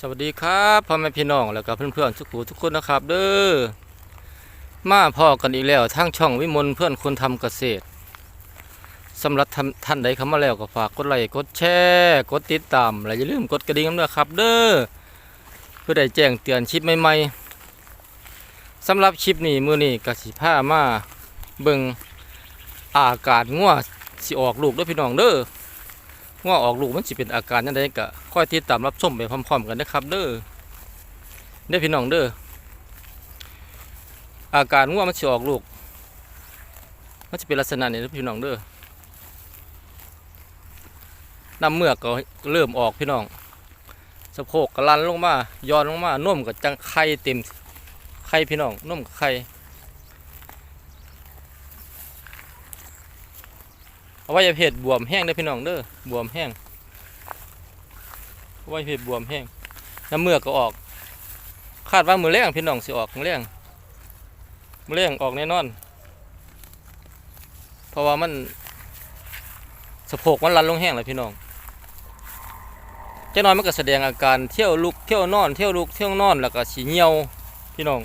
สวัสดีครับพ่อแม่พี่น้องแล้วก็เพื่อนๆทุกผู้ทุกคนนะครับ เด้อมาพ่อกันอีกแล้วทางช่องวิมลเพื่อนคนทำเกษตรสำหรับท่านใดเข้ามาแล้วก็ฝากกดไลค์กดแชร์กดติดตามและอย่าลืมกดกระดิ่งด้วยครับ เด้อเพื่อได้แจ้งเตือนคลิปใหม่ๆสำหรับคลิปนี้มือนี้กสิพามาเบิงอากาศงัวสิออกลูกด้วยพี่น้องเด้อ ว่าออกลูกมันสิเป็นอาการยังไงก็ค่อยติดตามรับชมไปพร้อมๆกันนะครับ เด้อเด้อพี่น้องเด้ออาการง่วมันสิออกลูก มันจะเป็นลักษณะนี้เด้อพี่น้องเด้อน้ำเมือกก็เริ่มออกพี่น้องสะโพกก็ลันลงมาย้อนลงมานุ่มกับจังไข่เต็มไข่พี่น้องนุ่มกับไข่ เอาไว้เพศบวมแห้งเด้อพี่น้องเด้อบวมแห้งเอาไว้เพศบวมแห้งน้ำเมือกก็ออก คาดว่ามือแรงพี่น้องสิออกมือแรงมือแรงออกแน่นอน เพราะว่ามันสะโพกมันรันลงแห้งเลยพี่น้องเจ้าน้อยมันก็แสดงอาการเที่ยวลุกเที่ยวนอน เที่ยวลุกเที่ยวนอนแล้วก็สีเหี่ยวพี่น้อง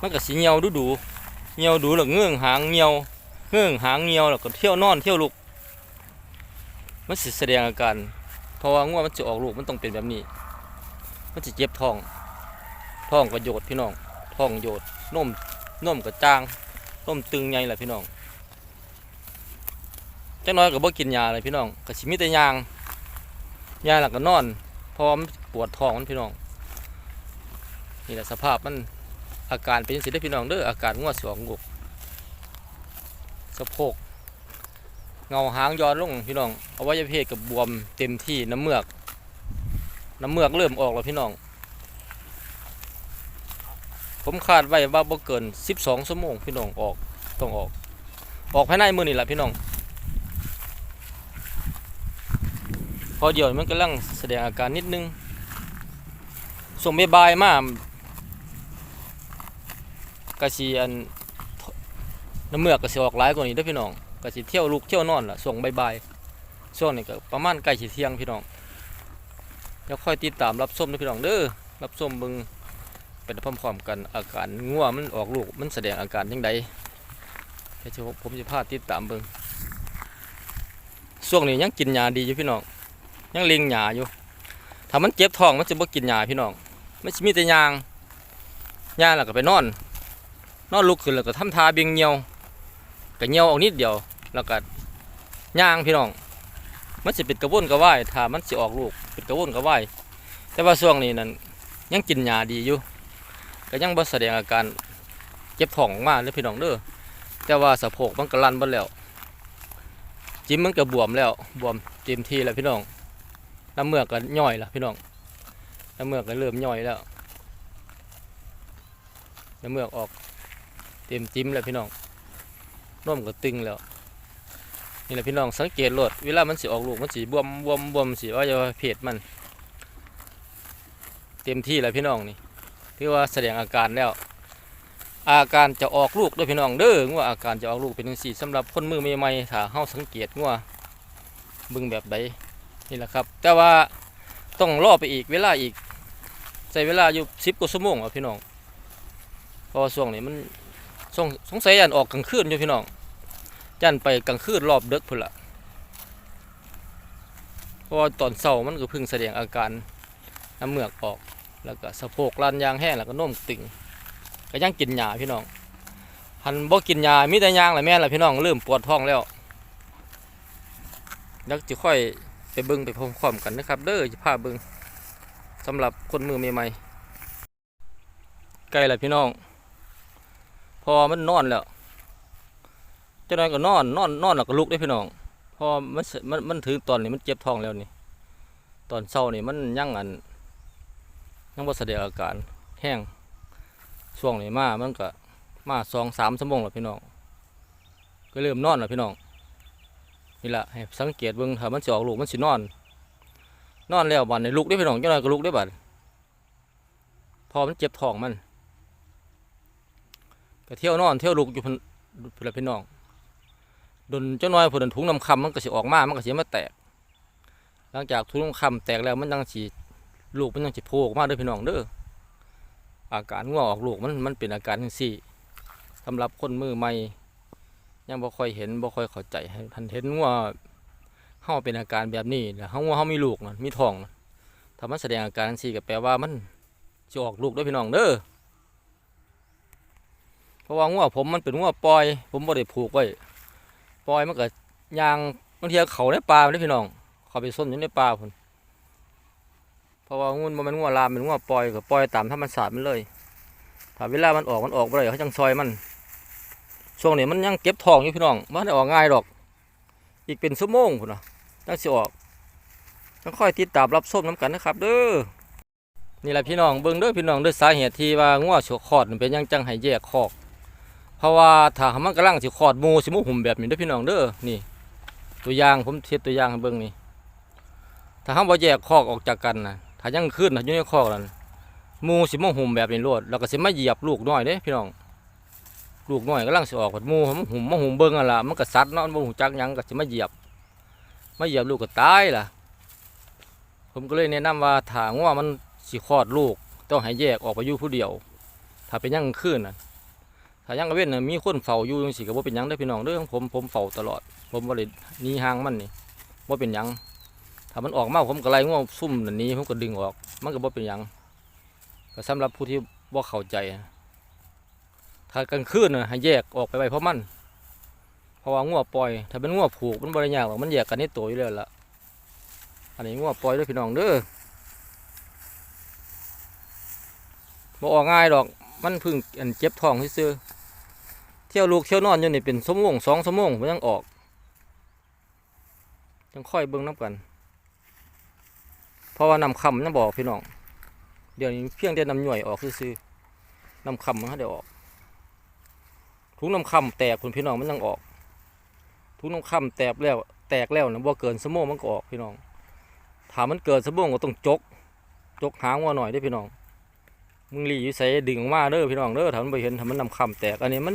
มันก็สีเหี่ยวดูดูเหี่ยวดูแล้วเงื่องหางเหี่ยว เงื่องหางเงียวแล้วก็เที่ยวนอนเที่ยวลุก มันสิแสดงอาการเพราะว่างัวมันจะออกลูกมันต้องเป็นแบบนี้ มันจะเจ็บท้องท้องก็โยดพี่น้องท้องโยดนมนมก็จางนมตึงใหญ่แหละพี่น้องจังน้อยก็บ่กินยาเลยพี่น้องก็สิมีแต่ยางยาแล้วก็นอนพราะว่ามันปวดท้องมันพี่น้องนี่แหละสภาพมันอาการเป็นจังซี่เด้พี่น้องเด้ออาการงัวสิออกลูก สะโพกเงาหางย้อนลงพี่น้องอวัยวะเพศกับบวมเต็มที่น้ำเมือก น้ำเมือกเริ่มออกแล้วพี่น้อง ผมคาดไว้ว่าบ่เกิน 12ชั่วโมงพี่น้องออกต้องออก ออกภายในมือนี่แหละพี่น้อง พอเดี๋ยวมันกำลังแสดงอาการนิดนึงส่งบ่ายมากระชีอัน น้ำเมือกก็สิออกหลายกว่านี้ด้พี่น้องก็สิเที่ยวลุกเที่ยวนอนล่ะช่วงบ่ายๆช่วงนี้ก็ประมาณใกล้สิเที่ยงพี่น้องเดี๋ยวค่อยติดตามรับชมด้พี่น้องเด้อรับชมบิ่งเป็นพร้อมๆกันอาการงัวมันออกลูกมันแสดงอาการจังใดเดี๋ยวผมจะพาติดตามบิ่งช่วงนี้ยังกินยาดีอยู่พี่น้องยังเลี้ยงยาอยู่ถ้ามันเจ็บท้องมันจะบ่กินยาพี่น้องมันมีแต่ยางยาแล้วก็ไปนอนนอนลุกขึ้นแล้วก็ทำท่าเบียงเงียว ก็เงียวออกนิดเดียว แล้วก็ย่างพี่น้อง มันสิเป็นกระวนกระว่ายถ้ามันสิออกลูกเป็นกระวนกระว่ายแต่ว่าช่วงนี้นั้นยังกินยาดีอยู่ ก็ยังบ่แสดงอาการเจ็บท้องออกมาเลยพี่น้องเด้อแต่ว่าสะโพกมันก็ลั่นบิดแล้วจิ้มมันก็บวมแล้วบวมเต็มที่แล้วพี่น้องน้ำเมือกก็ย่อยแล้วพี่น้องน้ำเมือกก็เริ่มย่อยแล้วน้ำเมือกออกเต็มจิ้มแล้วพี่น้อง น่มก็ตึงแล้วนี่แหละพี่น้องสังเกตโลดเวลามันสิออกลูกมันสิบวมบวมบวมสิว่าจะเพศมัน เต็มที่แล้วพี่น้องนี่ที่ว่าแสดงอาการแล้ว อาการจะออกลูกด้วยพี่น้องเด้องัวอาการจะออกลูกเป็นจังซี่สำหรับคนมือใหม่ๆถ้าเฮาสังเกตงัวเบิ่งแบบใดนี่แหละครับ แต่ว่าต้องรอไปอีกเวลาอีกใช้เวลาอยู่10กว่าชั่วโมงอะพี่น้องเพราะช่วงนี้มัน สงสงสัยยันออกกลางคืนอยู่พี่น้องยันไปกลางคืนรอบเดึกพุ่นละเพราะตอนเช้ามันก็พิ่งแสดงอาการน้ำเมือกออก แล้วก็สะโพกลานยางแห้งแล้วก็น้มตึงก็ยังกินยาพี่น้องหันบ่กินยามีแต่ยางแหละแม่ละพี่น้องเริ่มปวดท้องแล้วแล้วจะค่อยไปเบิ่งไปพร้อมๆกันนะครับ เด้อจะพาเบิ่งสำหรับคนมือใหม่ๆใกล้แล้วพี่น้อง พอมันนอนแล้วเจ้านายก็นอนนอนนอนแล้วก็ลุกได้พี่น้องพอมันมันมันถึงตอนนี้มันเจ็บท้องแล้วนี่ ตอนเช้านี่มันยั่งอันยังบ่แสดงอาการแห้งช่วงนี้มามันก็มาสองสามชั่วโมงแล้วพี่น้อง ก็เริ่มนอนแล้วพี่น้องนี่แหละให้สังเกตเบิ่งถ้ามันสิออกลูกมันสินอน นอนแล้วบัดในลุกได้พี่น้องเจ้านายก็ลุกได้บัดพอมันเจ็บท้องมัน ก็เที่ยวนอนเที่ยวลุกอยู่เพิ่นเพิ่นพี่น้องดนเจ้าน้อยเพิ่นถุงน้ำคำมันก็สิออกมามันก็สิมาแตก หลังจากถุงน้ำคำแตกแล้วมันยังสิลูกมันยังสิโผล่ออกมาเด้อพี่น้องเด้ออาการงัวออกลูกมันมันเป็นอาการจังซี่สำหรับคนมือใหม่ยังบ่ค่อยเห็นบ่ค่อยเข้าใจท่านเห็นงัวเฮาเป็นอาการแบบนี้แล้วเฮางัวเฮามีลูกนะมีท้องนะถ้ามันแสดงอาการจังซี่ก็แปลว่ามันสิออกลูกเด้อพี่น้องเด้อ เพราะว่างัวผมมันเป็นงัวปล่อย ผมบ่ได้ผูกไว้ปล่อยมันก็ยางบางทีเขาในป่าเด้พี่น้อง เขาไปส้นอยู่ในป่าพุ่นเพราะว่างูมันมันงัวลามเป็นงัวปล่อยก็ปล่อยตามธรรมชาติมันเลยถ้าเวลามันออกมันออกบ่ได้เขาจังซอยมัน ช่วงนี้มันยังเก็บทองอยู่พี่น้องมันได้ออกง่ายดอก อีกเป็นชั่วโมงพุ่นนะจังสิออกต้องค่อยติดตามรับส้มน้ำกันนะครับ เด้อนี่แหละพี่น้องเบิ่งเด้อพี่น้องด้อสาเหตุที่ว่างัวฉกคอดเป็นยังจังให้แยกคอก เพราะว่าถ้ามันกำลังสิคลอดมูสิมูหุ่มแบบนี้ด้อพี่น้องเด้อนี่ ตัวอย่างผมเทียบตัวอย่างให้เบิ่งนี่ถ้าเฮาบ่แยกคอกออกจากกันนะถ้ายังขึ้นนะอยู่ในคอกนั่นมูสิมาหุ่มแบบนี้โลดแล้วก็สิมาเหยียบลูกน้อยเด้พี่น้องลูกน้อยกำลังสิออกหมูมันหุ่มมาหุ่มเบิ่งนั่นล่ะมันก็สัดเนาะมันบ่ฮู้จักหยังก็สิมาเหยียบมาเหยียบลูกก็ตายล่ะ ผมก็เลยแนะนำว่าถ้างัวมันสิคลอดลูกต้องให้แยกออกไปอยู่ผู้เดียว ถ้าเป็นยังขึ้นน่ะ ถ้ายังกระเว้นน่ะมีคนเฝ้าอยู่จังซี่ก็บ่เป็นหยังเด้อพี่น้องเด้อของผมผมเฝ้าตลอด ผมบ่ได้หนีห่างมันนี่บ่เป็นหยังถ้ามันออกมาผมก็ไล่ง่วงซุ่มนั่นนี้ผมก็ดึงออก มันก็บ่เป็นหยังก็สำหรับผู้ที่บ่เข้าใจ ถ้ากลางคืนน่ะให้แยกออกไปไว้เพราะมันเพราะว่างัวปล่อย ถ้าเป็นงัวผูกมันบ่ได้ยากหรอกมันแยกกันในตัวอยู่แล้วล่ะอันนี้งัวปล่อยเด้อพี่น้องเด้อบ่ออกง่ายดอกมันพึ่งอันเจ็บท้องซื่อ ที่ยวลูกเที่ยวนอนอยู่นี่เป็นชั่วโมงสองชั่วโมงมันยังออก ยังค่อยเบิ่งน้ำกัน เพราะว่านำคำมันบอกพี่น้อง เดี๋ยวนี้เพียงแต่นำหน่วยออกซื่อๆนำคำมันให้ได้ออกทุกนำคำแตกคุณพี่น้องมันยังออกทุกนำคำแตกแล้ว แตกแล้วนะบ่เกินสมองมันก็ออกพี่น้องถามมันเกินสมองก็ต้องจก จกหางว่าหน่อยได้พี่น้อง มึงหลีอยู่ใส่ดึงออกมาเด้อพี่น้องเด้อถ้ามันไปเห็นถ้ามันนำคำแตกอันนี้มัน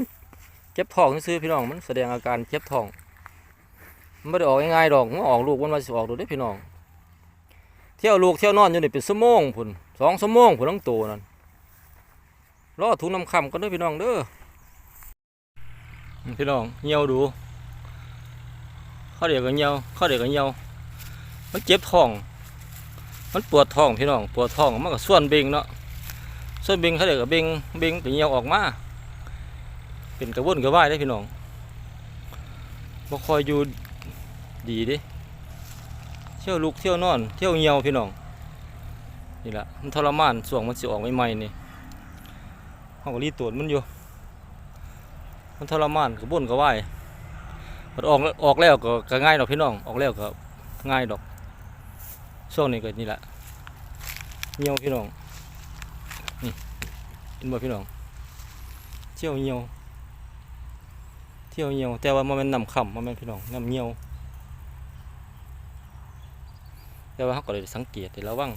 เจ็บท้องซื่อพี่น้องมันแสดงอาการเจ็บท้องมันไม่ได้ออกง่ายๆดอกมันออกลูกมันมาสิออกดูได้พี่น้อง เที่ยวลูกเที่ยวนอนอยู่นี่เป็นชั่วโมงพุ่นสองชั่วโมงพุ่นทั้งตัวนั่นรอถุงน้ำคำก็ได้พี่น้องเด้อพี่น้องเหี่ยวดูข้อเดียวก็เหี่ยวข้อเดียวก็เหี่ยวมันเจ็บท้อง มันปวดท้องพี่น้องปวดท้องมันก็ส่วนเบ่งเนาะส่วนเบ่งเขาเดียวก็เบ่งเบ่งก็เหี่ยวออกมา เป็นกระวนกระว่ายได้พี่น้องบ่คอยอยู่ดีดิเที่ยวลุกเที่ยวนอน เที่ยวเหี่ยวพี่น้องนี่แหละมันทรมานส่วงมันสิออกใหม่ๆนี่เขาก็รีดตรวจมันอยู่ มันทรมานกระบ่นกระว่ายมันออกออกแล้วก็ก็ง่ายดอกพี่น้องออกแล้วก็ง่ายดอกช่วงนี้ก็นี่แหละเหี่ยวพี่น้องนี่เห็นบ่พี่น้องเที่ยวเหี่ยว เที่ยวเหี่ยว แต่ว่ามันเป็นน้ำค่ำมันเป็นพี่น้องน้ำเหี่ยว แต่ว่าเขาก็เลยสังเกตแต่ระวัง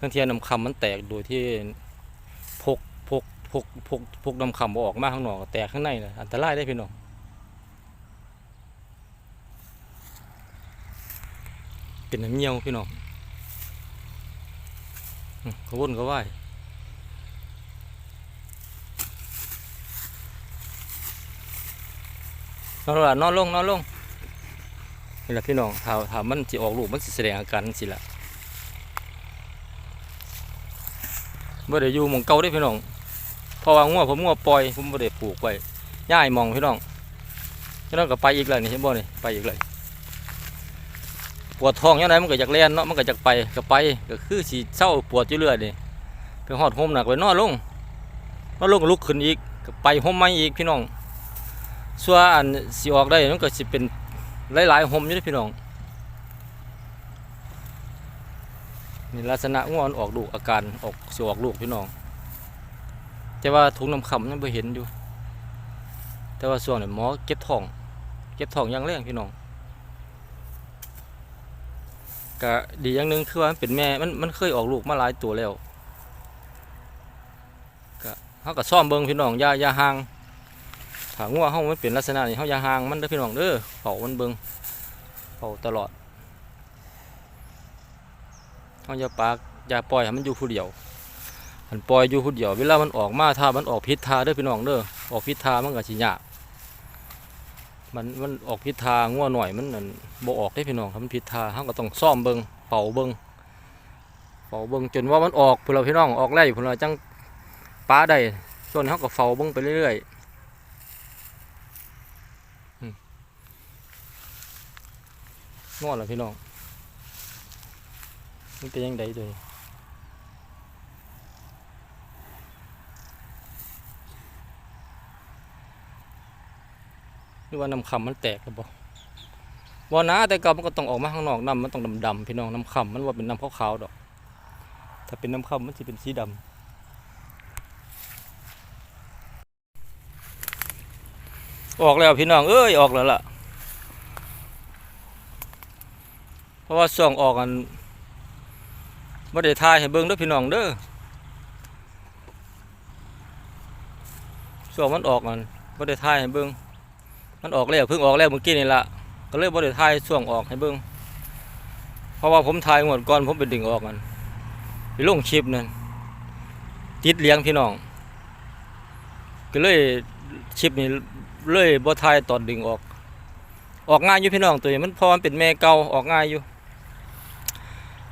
บางทีน้ำค่ำมันแตกโดยที่พกพกพกพกพกน้ำค่ำออกมาข้างนอกแตกข้างในเลยอันตรายได้พี่น้องเป็นน้ำเหี่ยวพี่น้องเขาวนเขาว่าย นอนลงล่ะนอนลงนอนลงนี่แหละพี่น้องถ้าถ้ามันสิออกลูกมันสิแสดงอาการสิละบ่ได้อยู่มองเก่าได้พี่น้องเพราะว่างัวผมงัวปล่อยผมบ่ได้ปลูกไว้ย้ายหมองพี่น้องฉะนั้นก็ไปอีกแล้วนี่เห็นบ่นี่ไปอีกเลยปวดท้องยังไงมันก็อยากเล่นเนาะมันก็อยากไปก็ไปก็คือสิเศร้าปวดอยู่เรื่อยนี่ไปหอดห่มหนักไปนอนลงนอนลงก็ลุกขึ้นอีกก็ไปห่มใหม่อีกพี่น้อง ส่วนอันสิออกได้มันก็สิเป็นหลายๆหมอยู่ด้อพี่น้องนี่ลักษณะงอนออกลูกอาการออกสิออกลูกพี่น้องแต่ว่าถุงน้ำคำยังไม่เห็นอยู่ แต่ว่าส่วนนี้หมอเก็บทอง เก็บทองอย่างแรงพี่น้องก็ดีอย่างหนึ่งคือว่ามันเป็นแม่มันมันเคยออกลูกมาหลายตัวแล้วก็เขาก็ซ่อมเบิ่งพี่น้องยายาห่าง ถ้างัวเฮามันเป็นลักษณะนี้เฮาอย่าห่างมันเด้อพี่น้องเด้อเฝ้ามันเบิ่งเฝ้าตลอดเฮาอย่าปากอย่าปล่อยให้มันอยู่ผู้เดียวมันปล่อยอยู่ผู้เดียวเวลามันออกมาถ้ามันออกผิดทาเด้อพี่น้องเด้อออกผิดทามันก็สิยากมันมันออกผิดทางงัวหน่อยมันนั่นบ่ออกได้พี่น้องครับมันผิดทางเฮาก็ต้องซ่อมเบิ่งเป่าเบิ่งเป่าเบิ่งจนว่ามันออกพุ่นเราพี่น้องออกไล่พุ่นเราจังป้าได้ส่วนเฮาก็เฝ้าเบิ่งไปเรื่อยๆอืม งอแล้วพี่น้องมันเป็นยังไงด้วยหรือว่าน้ำคำมันแตกหรือเปล่าบ่นะแต่ก็มันก็ต้องออกมาข้างนอกน้ำมันต้องดำๆพี่น้องน้ำคำมันว่าเป็นน้ำขาวๆดอก ถ้าเป็นน้ำคำมันจะเป็นสีดำออกแล้วพี่น้องเอ้ยออกแล้วล่ะ เพราะว่าส่วงออกกันบ่ได้ทายให้เบิ่งเด้อพี่น้องเด้อช่วงมันออกมันบ่ได้ทายให้เบิ่งมันออกแล้วเพิ่งออกแล้วเมื่อกี้นี่ละก็เลยบ่ได้ทายช่วงออกให้เบิ่งเพราะว่าผมทายงวดก่อนผมไปดึงออกมันไปลงคลิปนั่นติดเลี้ยงพี่น้อง ก็เลยคลิปนี้เลยบ่ทายตอนดึงออก ออกง่ายอยู่พี่น้องตัวนี้มันพราะมันเป็นแม่เก่าออกง่ายอยู่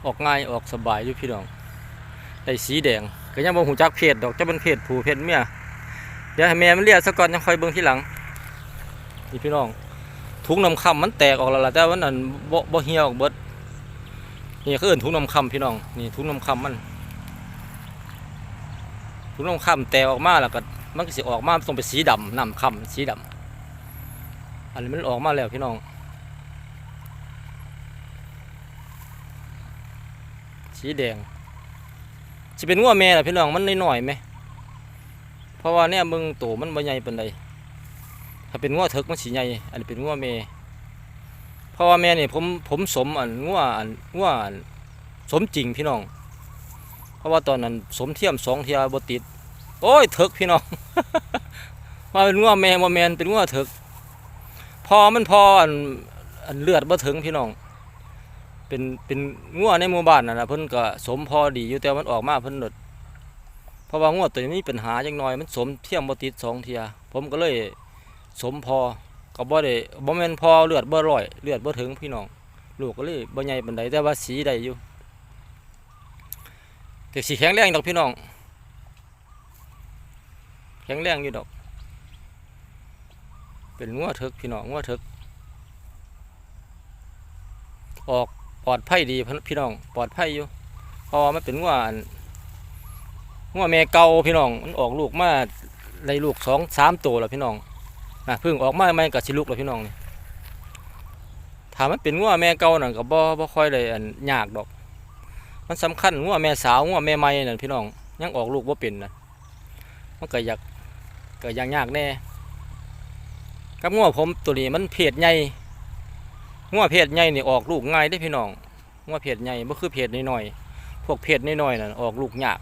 ออกง่ายออกสบายอยู่พี่น้องได้สีแดงก็ยังบ่หูจักเพศดอกจะเป็นเพศผู้เพศเมียเดี๋ยวให้แม่มันเลียซะก่อนยังค่อยเบิ่งทีหลังนี่พี่น้องถุงน้ำคำมันแตกออกแล้วล่ะแต่ว่านั่นบ่บ่เหี่ยวออกเบิดนี่คือเอิ้นถุงน้ำคำพี่น้องนี่ถุงน้ำคำมันถุงน้ำคำแตกออกมาแล้วก็มันก็สิออกมามันต้องเป็นสีดำน้ำคำสีดำอันนี้มันออกมาแล้วพี่น้อง สีแดงสิเป็นงัวแม่ล่ะพี่น้องมันน้อยๆไหมเพราะว่าเนี่ยมึงโตมันบ่ใหญ่ปานใดถ้าเป็นงัวเถิกมันสิใหญ่อันนี้เป็นงัวแม่เพราะว่าแม่เนี่ยผมผมสมอันงัวอันงัวอันสมจริงพี่น้อง เพราะว่าตอนนั้นสมเทียมสองเทียบติดโอ้ยเถิกพี่น้องมาเป็นงัวแม่บ่แมนเป็นงัวเถิกพอมันพออันอันเลือดบ่ถึงพี่น้อง เป็นเป็นงัวในหมู่บ้านนั่นนะเพิ่นก็สมพอดีอยู่แต่มันออกมาเพิ่นหนดเพราะว่างัวตัวนี้มีปัญหาจังน้อยมันสมเทียมบ่ติดสองเทีย ผมก็เลยสมพอก็บ่ได้บ่แม่นพอเลือดบ่ร้อยเลือดบ่ถึงพี่น้องลูกก็เลยบ่ใหญ่ปานใดแต่ว่าสีได้อยู่แต่สีแข็งแรงดอกพี่น้องแข็งแรงอยู่ดอก เป็นงัวเถิกพี่น้องงัวเถิกออก ปลอดภัยดีพี่น้องปลอดภัยอยู่เพราะว่ามันเป็นงัวอันงัวแม่เก่าพี่น้องมันออกลูกมาในลูกสองสามตัวแล้วพี่น้องนะเพิ่งออกมาใหม่กับสิลูกแล้วพี่น้องนี่ถามมันเป็นงัวแม่เก่านั่นก็บ่บ่ค่อยได้อันยากดอก มันสำคัญงัวแม่สาวงัวแม่ใหม่นั่นพี่น้องยังออกลูกบ่เป็นนะมันก็อยากก็อยากยากแน่กับงัวผมตัวนี้มันเพศใหญ่ งัวเพศใหญ่นี่ออกลูกง่ายได้พี่น้องงัวเพศใหญ่บ่คือเพศน้อยๆพวกเพศน้อยๆนั่นออกลูกยาก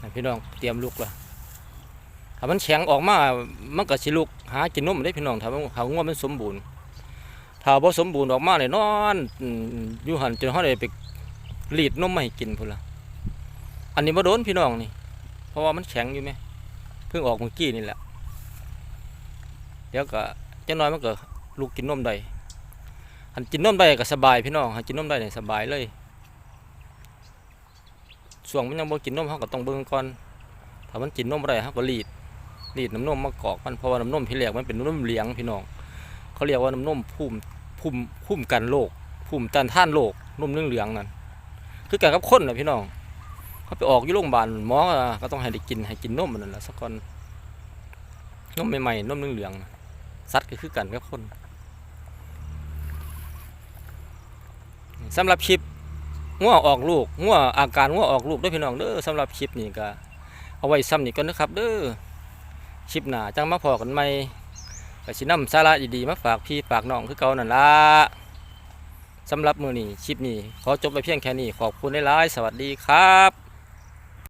นั่นพี่น้องเตรียมลูกละถ้ามันแข็งออกมามันก็สิลูกหากินนมได้พี่น้องถ้ามันถ้างัวมันสมบูรณ์ถ้าบ่สมบูรณ์ออกมาเนี่ยนอนอยู่หันจนเฮาได้ไปรีดนมมาให้กินพุ่นละอันนี้บ่โดนพี่น้องนี่ เพราะว่ามันแข็งอยู่ไหมเพิ่งออกเมื่อกี้นี่แหละเดี๋ยวก็จังน้อยมันก็ ลูกกินนมได้หันกินนมได้ก็สบายพี่น้องหันกินนมได้เนี่ยสบายเลยส่วงมันยังบ่กินนมเขาก็ต้องเบิ่งก่อนถ้ามันกินนมได้เขาก็รีดรีดน้ำนมมากอกมันเพราะว่าน้ำนมที่แรกมันเป็นน้ำนมเหลียงพี่น้อง เขาเรียกว่าน้ำนมภูมิภูมิภูมิกันโรคภูมิต้านทานโรคนมเหลืองนั่นคือกันกับคนนะพี่น้อง เขาไปออกอยู่โรงพยาบาลหมอก็ต้องให้ได้กินให้กินนมมันนั่นแหละสักก่อนนมใหม่ๆนมเหลืองๆน่ะสัตว์ก็คือกันกับคน สำหรับคลิปง้วออกลูกง้วอาการง้วออกลูกด้วยพี่น้องเด้อสำหรับคลิปนี้ก็เอาไว้ซ้ำนี่ก่อนนะครับ เด้อคลิปหน้าจังมาพอกันไหม่ก็สินำสาระดีๆมาฝากพี่ฝากน้องคือเก่านั่นละสำหรับมือนี้คลิปนี้ขอจบไปเพียงแค่นี้ขอบคุณหลายๆสวัสดีครับ